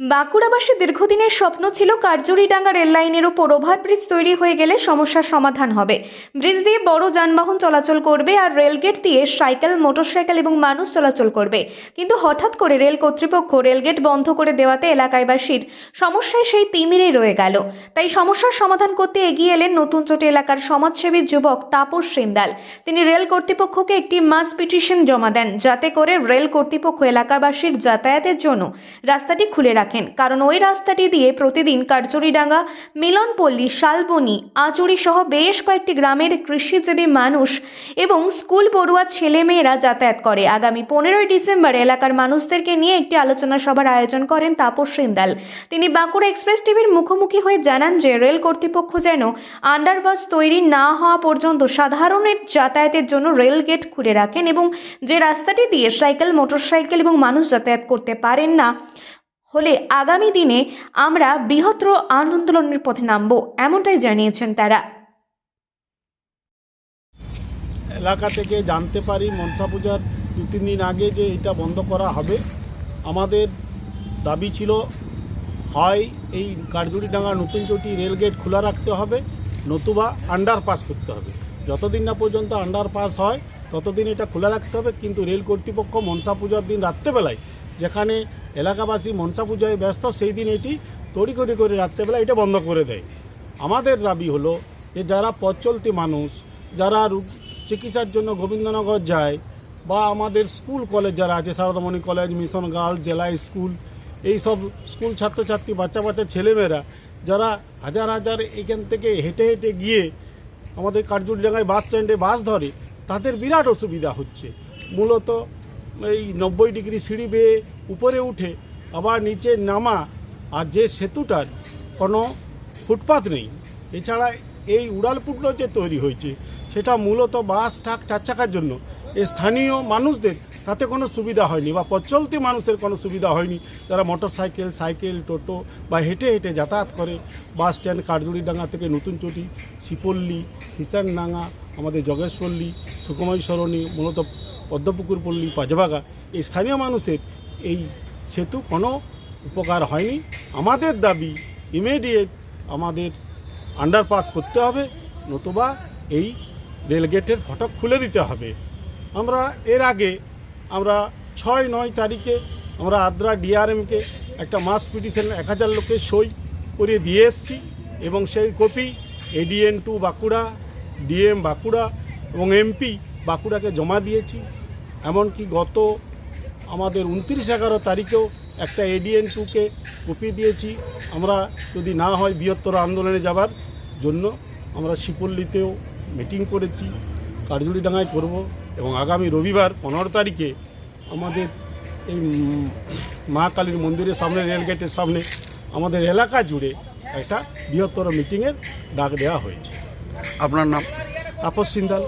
বাঁকুড়াবাসী দীর্ঘদিনের স্বপ্ন ছিল কার্জুরিডাঙ্গা রেল লাইনের উপর ওভারব্রিজ তৈরি হয়ে গেলে সমস্যার সমাধান হবে। ব্রিজ দিয়ে বড় যানবাহন চলাচল করবে আর রেলগেট দিয়ে সাইকেল, মোটরসাইকেল এবং মানুষ চলাচল করবে। কিন্তু হঠাৎ করে রেল কর্তৃপক্ষ রেলগেট বন্ধ করে দেওয়াতে এলাকাবাসীর সমস্যায় সেই তিমিরেই রয়ে গেল। তাই সমস্যার সমাধান করতে এগিয়ে এলেন নতুন চটি এলাকার সমাজসেবী যুবক তাপস সিন্দাল। তিনি রেল কর্তৃপক্ষকে একটি মাস পিটিশন জমা দেন, যাতে করে রেল কর্তৃপক্ষ এলাকাবাসীর যাতায়াতের জন্য রাস্তাটি খুলে রাখেন। কারণ ওই রাস্তাটি দিয়ে প্রতিদিন কার্চুরিডাঙ্গা, মিলনপল্লী, শালবনি আচুরি সহ বেশ কয়েকটি গ্রামের কৃষিজীবী মানুষ এবং স্কুল পড়ুয়া ছেলেমেয়েরা যাতায়াত করে। আগামী পনেরোই ডিসেম্বর এলাকার মানুষদেরকে নিয়ে একটি আলোচনা সভার আয়োজন করেন তাপস সিন্দাল। তিনি বাঁকুড়া এক্সপ্রেস টিভির মুখোমুখি হয়ে জানান যে, রেল কর্তৃপক্ষ যেন আন্ডারপাস তৈরি না হওয়া পর্যন্ত সাধারণের যাতায়াতের জন্য রেল গেট খুলে রাখেন এবং যে রাস্তাটি দিয়ে সাইকেল, মোটরসাইকেল এবং মানুষ যাতায়াত করতে পারেন না হলে আগামী দিনে আমরা বৃহত্তর আন্দোলনের পথে নামব, এমনটাই জানিয়েছেন তারা। এলাকা থেকে জানতে পারি মনসা পূজার দু তিন দিন আগে যে এটা বন্ধ করা হবে। আমাদের দাবি ছিল, হয় এই কারজুড়িডাঙ্গা নতুন চটি রেলগেট খোলা রাখতে হবে, নতুবা আন্ডার পাস করতে হবে। যতদিন না পর্যন্ত আন্ডার পাস হয়, ততদিন এটা খোলা রাখতে হবে। কিন্তু রেল কর্তৃপক্ষ মনসা পূজার দিন রাত্রেবেলায়, যেখানে এলাকাবাসী মনসা পূজায় ব্যস্ত, সেই দিন এটি তড়িঘড়ি করে রাত্রেবেলা এটা বন্ধ করে দেয়। আমাদের দাবি হলো যে যারা পথ চলতি মানুষ, যারা চিকিৎসার জন্য গোবিন্দনগর যায় বা আমাদের স্কুল, কলেজ যারা আছে, সারদামণি কলেজ, মিশন গার্লস, জেলা স্কুল এই সব স্কুল ছাত্রছাত্রী, বাচ্চা বাচ্চা, ছেলেমেয়েরা, যারা হাজার হাজার এখান থেকে হেঁটে হেঁটে গিয়ে আমাদের কার্জুর জায়গায় বাস স্ট্যান্ডে বাস ধরে, তাদের বিরাট অসুবিধা হচ্ছে। মূলত এই নব্বই ডিগ্রি সিঁড়ি বেয়ে উপরে উঠে আবার নিচে নামা আর যে সেতুটার কোনো ফুটপাথ নেই। এছাড়া এই উড়ালপুটলো যে তৈরি হয়েছে, সেটা মূলত বাস, ট্রাক চার চাকার জন্য। স্থানীয় মানুষদের তাতে কোনো সুবিধা হয়নি বা পথচলতি মানুষের কোনো সুবিধা হয়নি। যারা মোটর সাইকেল সাইকেল টোটো বা হেঁটে হেঁটে যাতায়াত করে, বাস স্ট্যান্ড কারজুড়িডাঙ্গা থেকে নতুন চটি, শিপল্লী খিসানডাঙ্গা আমাদের জগেশপল্লী সুকুমাই সরণি, মূলত পদ্মপুকুর পল্লী পাজবাগা এই স্থানীয় মানুষের এই সেতু কোনো উপকার হয়নি। আমাদের দাবি ইমিডিয়েট আমাদের আন্ডারপাস করতে হবে, নতুবা এই রেলগেটের ফটক খুলে দিতে হবে। আমরা এর আগে, আমরা ছয়, নয় তারিখে আমরা আদ্রা ডিআরএমকে একটা মাস পিটিশন এক হাজার লোকের সই করিয়ে দিয়ে এসেছি এবং সেই copy ADN to Bankura DM Bankura এবং এমপি বাঁকুড়াকে জমা দিয়েছি। এমনকি গত আমাদের উনত্রিশ এগারো তারিখেও একটা এডিএন টুকে কপি দিয়েছি। আমরা যদি না হয় বৃহত্তর আন্দোলনে যাবার জন্য আমরা শিপল্লিতেও মিটিং করেছি কারজুড়িডাঙ্গায় করব এবং আগামী রবিবার পনেরো তারিখে আমাদের এই মা কালীর মন্দিরের সামনে রেলগেটের সামনে আমাদের এলাকা জুড়ে একটা বৃহত্তর মিটিংয়ের ডাক দেওয়া হয়েছে। আপনার নাম? তাপস সিন্দাল।